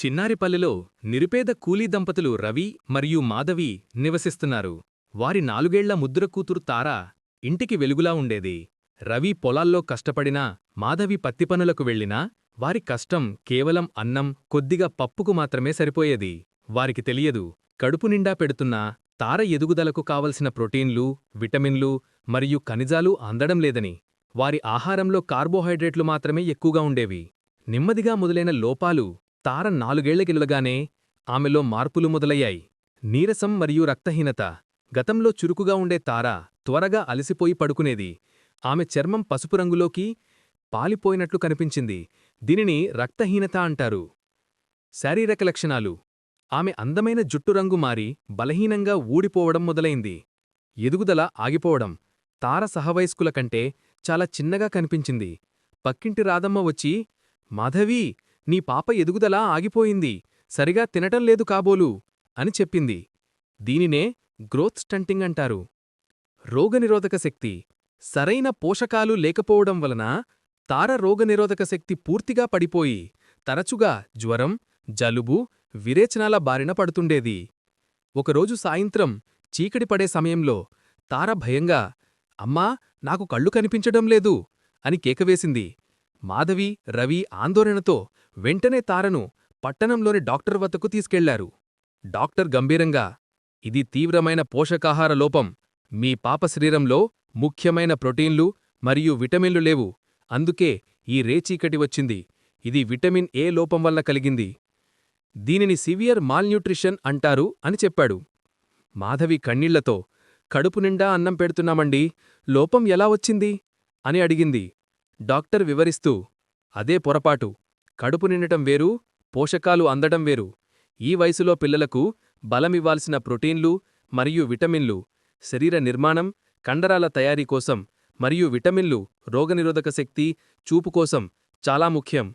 చిన్నారిపల్లెలో నిరుపేద కూలీ దంపతులు రవి మరియు మాధవి నివసిస్తున్నారు. వారి నాలుగేళ్ళ ముద్ర కూతురు తార ఇంటికి వెలుగులా ఉండేది. రవి పొలాల్లో కష్టపడినా మాధవి పత్తిపనులకు వెళ్ళినా వారి కష్టం కేవలం అన్నం కొద్దిగా పప్పుకు మాత్రమే సరిపోయేది. వారికి తెలియదు కడుపు నిండా పెడుతున్నా తార ఎదుగుదలకు కావలసిన ప్రోటీన్లు విటమిన్లు మరియు ఖనిజాలు అందడం లేదని. వారి ఆహారంలో కార్బోహైడ్రేట్లు మాత్రమే ఎక్కువగా ఉండేవి. నెమ్మదిగా మొదలైన లోపాలు తార నాలుగేళ్ళకిలుగానే ఆమెలో మార్పులు మొదలయ్యాయి. నీరసం మరియు రక్తహీనత గతంలో చురుకుగా ఉండే తార త్వరగా అలసిపోయి పడుకునేది. ఆమె చర్మం పసుపు రంగులోకి పాలిపోయినట్లు కనిపించింది. దీనిని రక్తహీనత అంటారు. శారీరక లక్షణాలు. ఆమె అందమైన జుట్టు రంగు మారి బలహీనంగా ఊడిపోవడం మొదలైంది. ఎదుగుదల ఆగిపోవడం తార సహవయస్కుల కంటే చాలా చిన్నగా కనిపించింది. పక్కింటి రాధమ్మ వచ్చి మాధవీ నీ పాప ఎదుగుదల ఆగిపోయింది. సరిగా తినటం లేదు కాబోలు అని చెప్పింది. దీనినే గ్రోత్ స్టంటింగ్ అంటారు. రోగనిరోధక శక్తి. సరైన పోషకాలు లేకపోవడం వలన తార రోగనిరోధక శక్తి పూర్తిగా పడిపోయి తరచుగా జ్వరం జలుబు విరేచనాల బారిన పడుతుండేది. ఒకరోజు సాయంత్రం చీకటి పడే సమయంలో తార భయంగా అమ్మా నాకు కళ్ళు కనిపించడం లేదు అని కేకవేసింది. మాధవి రవి ఆందోళనతో వెంటనే తారను పట్టణంలోని డాక్టర్ వద్దకు తీసుకెళ్ళారు. డాక్టర్ గంభీరంగా ఇది తీవ్రమైన పోషకాహార లోపం. మీ పాప శరీరంలో ముఖ్యమైన ప్రోటీన్లు మరియు విటమిన్లు లేవు. అందుకే ఈ రేచీకటి వచ్చింది. ఇది విటమిన్ ఏ లోపం వల్ల కలిగింది. దీనిని సివియర్ మాల్న్యూట్రిషన్ అంటారు అని చెప్పాడు. మాధవి కన్నీళ్ళతో కడుపు నిండా అన్నం పెడుతున్నామండి. లోపం ఎలా వచ్చింది? అని అడిగింది. డాక్టర్ వివరిస్తూ అదే పొరపాటు. కడుపు నిండటం వేరు పోషకాలు అందడం వేరు. ఈ వయసులో పిల్లలకు బలమివ్వాల్సిన ప్రోటీన్లు మరియు విటమిన్లు శరీర నిర్మాణం కండరాల తయారీ కోసం మరియు విటమిన్లు రోగనిరోధక శక్తి చూపు కోసం చాలా ముఖ్యం.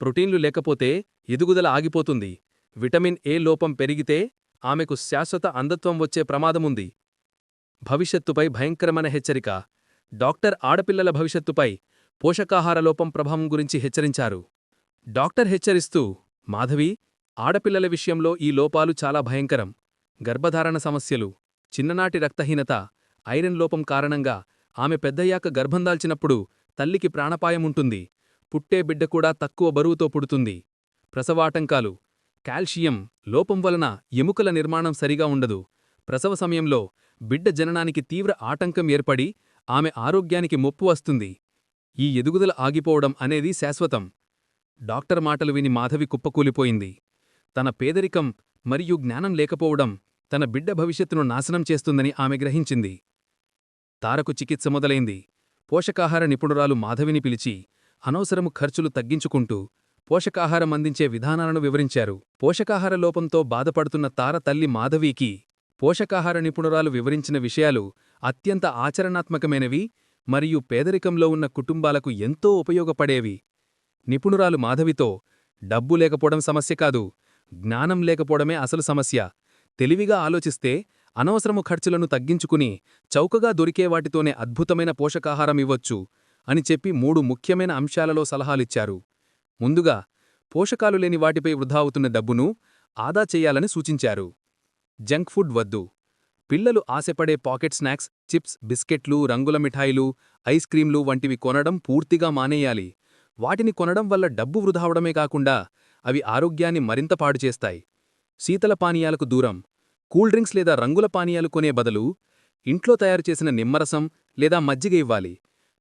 ప్రోటీన్లు లేకపోతే ఎదుగుదల ఆగిపోతుంది. విటమిన్ ఏ లోపం పెరిగితే ఆమెకు శాశ్వత అంధత్వం వచ్చే ప్రమాదముంది. భవిష్యత్తుపై భయంకరమైన హెచ్చరిక. డాక్టర్ ఆడపిల్లల భవిష్యత్తుపై పోషకాహార లోపం ప్రభావం గురించి హెచ్చరించారు. డాక్టర్ హెచ్చరిస్తూ మాధవి ఆడపిల్లల విషయంలో ఈ లోపాలు చాలా భయంకరం. గర్భధారణ సమస్యలు చిన్ననాటి రక్తహీనత ఐరన్ లోపం కారణంగా ఆమె పెద్దయ్యాక గర్భందాల్చినప్పుడు తల్లికి ప్రాణపాయముంటుంది పుట్టే బిడ్డ కూడా తక్కువ బరువుతో పుడుతుంది. ప్రసవాటంకాలు కాల్షియం లోపం వలన ఎముకల నిర్మాణం సరిగా ఉండదు. ప్రసవ సమయంలో బిడ్డ జననానికి తీవ్ర ఆటంకం ఏర్పడి ఆమె ఆరోగ్యానికి ముప్పు వస్తుంది. ఈ ఎదుగుదల ఆగిపోవడం అనేది శాశ్వతం. డాక్టర్ మాటలు విని మాధవి కుప్పకూలిపోయింది. తన పేదరికం మరియు జ్ఞానం లేకపోవడం తన బిడ్డ భవిష్యత్తును నాశనం చేస్తుందని ఆమె గ్రహించింది. తారకు చికిత్స మొదలైంది. పోషకాహార నిపుణురాలు మాధవిని పిలిచి అనవసరము ఖర్చులు తగ్గించుకుంటూ పోషకాహారం అందించే విధానాలను వివరించారు. పోషకాహార లోపంతో బాధపడుతున్న తార తల్లి మాధవీకి పోషకాహార నిపుణురాలు వివరించిన విషయాలు అత్యంత ఆచరణాత్మకమైనవి మరియు పేదరికంలో ఉన్న కుటుంబాలకు ఎంతో ఉపయోగపడేవి. నిపుణురాలు మాధవితో డబ్బు లేకపోవడం సమస్య కాదు జ్ఞానం లేకపోవడమే అసలు సమస్య. తెలివిగా ఆలోచిస్తే అనవసరము ఖర్చులను తగ్గించుకుని చౌకగా దొరికే వాటితోనే అద్భుతమైన పోషకాహారం ఇవ్వొచ్చు అని చెప్పి మూడు ముఖ్యమైన అంశాలలో సలహాలిచ్చారు. ముందుగా పోషకాలు లేని వాటిపై వృధా అవుతున్న డబ్బును ఆదా చెయ్యాలని సూచించారు. జంక్ ఫుడ్ వద్దు. పిల్లలు ఆశపడే పాకెట్ స్నాక్స్ చిప్స్ బిస్కెట్లు రంగుల మిఠాయిలు ఐస్ క్రీంలు వంటివి కొనడం పూర్తిగా మానేయాలి. వాటిని కొనడం వల్ల డబ్బు వృధావడమే కాకుండా అవి ఆరోగ్యాన్ని మరింత పాడుచేస్తాయి శీతల పానీయాలకు దూరం. కూల్ డ్రింక్స్ లేదా రంగుల పానీయాలు కొనే బదులు ఇంట్లో తయారుచేసిన నిమ్మరసం లేదా మజ్జిగ ఇవ్వాలి.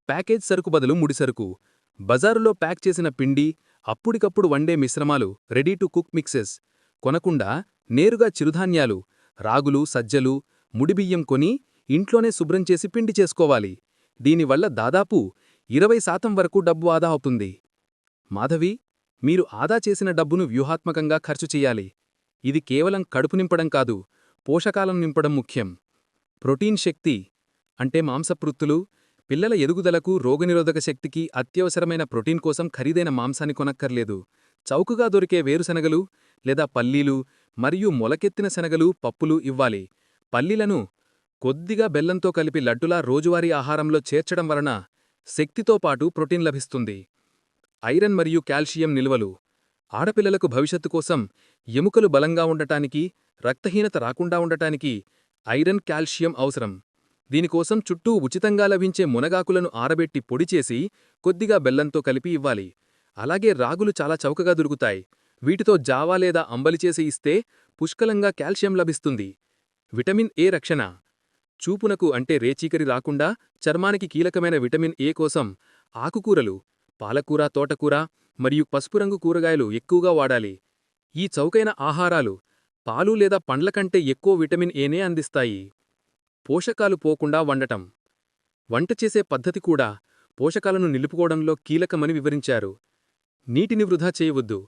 ప్యాకేజ్ సరుకు బదులు ముడిసరుకు బజారులో ప్యాక్ చేసిన పిండి అప్పుడికప్పుడు వండే మిశ్రమాలు రెడీ టు కుక్ మిక్సెస్. కొనకుండా నేరుగా చిరుధాన్యాలు రాగులు సజ్జలు ముడిబియ్యం కొని ఇంట్లోనే శుభ్రం చేసి పిండి చేసుకోవాలి. దీనివల్ల దాదాపు ఇరవై శాతం వరకు డబ్బు ఆదా అవుతుంది. మాధవి మీరు ఆదా చేసిన డబ్బును వ్యూహాత్మకంగా ఖర్చు చెయ్యాలి ఇది కేవలం కడుపు నింపడం కాదు పోషకాలను నింపడం ముఖ్యం. ప్రోటీన్ శక్తి అంటే మాంసపృత్తులు పిల్లల ఎదుగుదలకు రోగనిరోధక శక్తికి అత్యవసరమైన ప్రోటీన్ కోసం ఖరీదైన మాంసాన్ని కొనక్కర్లేదు. చౌకగా దొరికే వేరుశనగలు లేదా పల్లీలు మరియు మొలకెత్తిన శనగలు పప్పులు ఇవ్వాలి. పల్లీలను కొద్దిగా బెల్లంతో కలిపి లడ్డులా రోజువారీ ఆహారంలో చేర్చడం వలన శక్తితో పాటు ప్రోటీన్ లభిస్తుంది. ఐరన్ మరియు కాల్షియం నిల్వలు ఆడపిల్లలకు భవిష్యత్తు కోసం ఎముకలు బలంగా ఉండటానికి రక్తహీనత రాకుండా ఉండటానికి ఐరన్ కాల్షియం అవసరం. దీనికోసం చుట్టూ ఉచితంగా లభించే మునగాకులను ఆరబెట్టి పొడిచేసి కొద్దిగా బెల్లంతో కలిపి ఇవ్వాలి. అలాగే రాగులు చాలా చౌకగా దొరుకుతాయి. వీటితో జావా లేదా అంబలి చేసి ఇస్తే పుష్కలంగా కాల్షియం లభిస్తుంది. విటమిన్ ఏ రక్షణ? చూపునకు అంటే రేచీకరి రాకుండా చర్మానికి కీలకమైన విటమిన్ ఏ కోసం ఆకుకూరలు పాలకూర తోటకూర మరియు పసుపు రంగు కూరగాయలు ఎక్కువగా వాడాలి. ఈ చౌకైన ఆహారాలు పాలు లేదా పండ్ల కంటే ఎక్కువ విటమిన్ ఏనే అందిస్తాయి. పోషకాలు పోకుండా వండటం. వంట చేసే పద్ధతి కూడా పోషకాలను నిలుపుకోవడంలో కీలకమని వివరించారు. నీటిని వృధా చేయవద్దు.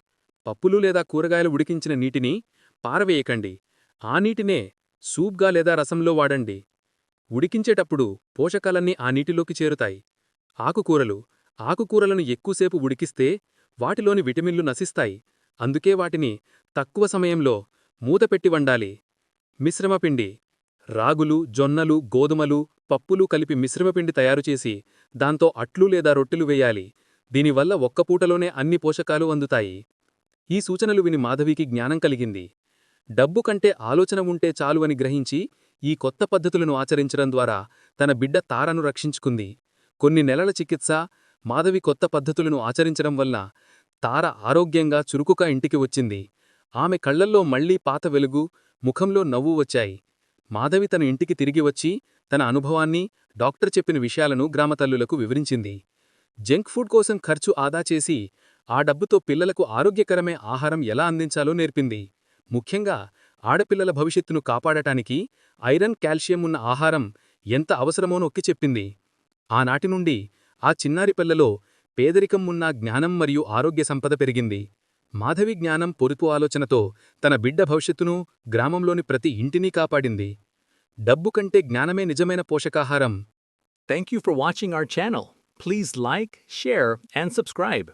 పప్పులు లేదా కూరగాయలు ఉడికించిన నీటిని పారవేయకండి. ఆ నీటినే సూప్గా లేదా రసంలో వాడండి. ఉడికించేటప్పుడు పోషకాలన్నీ ఆ నీటిలోకి చేరుతాయి. ఆకుకూరలు. ఆకుకూరలను ఎక్కువసేపు ఉడికిస్తే వాటిలోని విటమిన్లు నశిస్తాయి. అందుకే వాటిని తక్కువ సమయంలో మూతపెట్టి వండాలి. మిశ్రమపిండి రాగులు జొన్నలు గోధుమలు పప్పులు కలిపి మిశ్రమపిండి తయారుచేసి దాంతో అట్లు లేదా రొట్టెలు వేయాలి. దీనివల్ల ఒక్క పూటలోనే అన్ని పోషకాలు అందుతాయి. ఈ సూచనలు విని మాధవికి జ్ఞానం కలిగింది. డబ్బు కంటే ఆలోచన ఉంటే చాలు అని గ్రహించి ఈ కొత్త పద్ధతులను ఆచరించడం ద్వారా తన బిడ్డ తారను రక్షించుకుంది. కొన్ని నెలల చికిత్స మాధవి కొత్త పద్ధతులను ఆచరించడం వల్ల తార ఆరోగ్యంగా చురుకుగా ఇంటికి వచ్చింది. ఆమె కళ్ళల్లో మళ్ళీ పాత వెలుగు ముఖంలో నవ్వు వచ్చాయి. మాధవి తన ఇంటికి తిరిగి వచ్చి తన అనుభవాన్ని డాక్టర్ చెప్పిన విషయాలను గ్రామతల్లులకు వివరించింది. జంక్ ఫుడ్ కోసం ఖర్చు ఆదా చేసి ఆ డబ్బుతో పిల్లలకు ఆరోగ్యకరమే ఆహారం ఎలా అందించాలో నేర్పింది. ముఖ్యంగా ఆడపిల్లల భవిష్యత్తును కాపాడటానికి ఐరన్ కాల్షియం ఉన్న ఆహారం ఎంత అవసరమో నొక్కి చెప్పింది. ఆనాటి నుండి ఆ చిన్నారి పిల్లలో పేదరికం ఉన్న జ్ఞానం మరియు ఆరోగ్య సంపద పెరిగింది. మాధవి జ్ఞానం పొరుపు ఆలోచనతో తన బిడ్డ భవిష్యత్తును గ్రామంలోని ప్రతి ఇంటినీ కాపాడింది. డబ్బు కంటే జ్ఞానమే నిజమైన పోషకాహారం. Thank you for watching our channel please like share and subscribe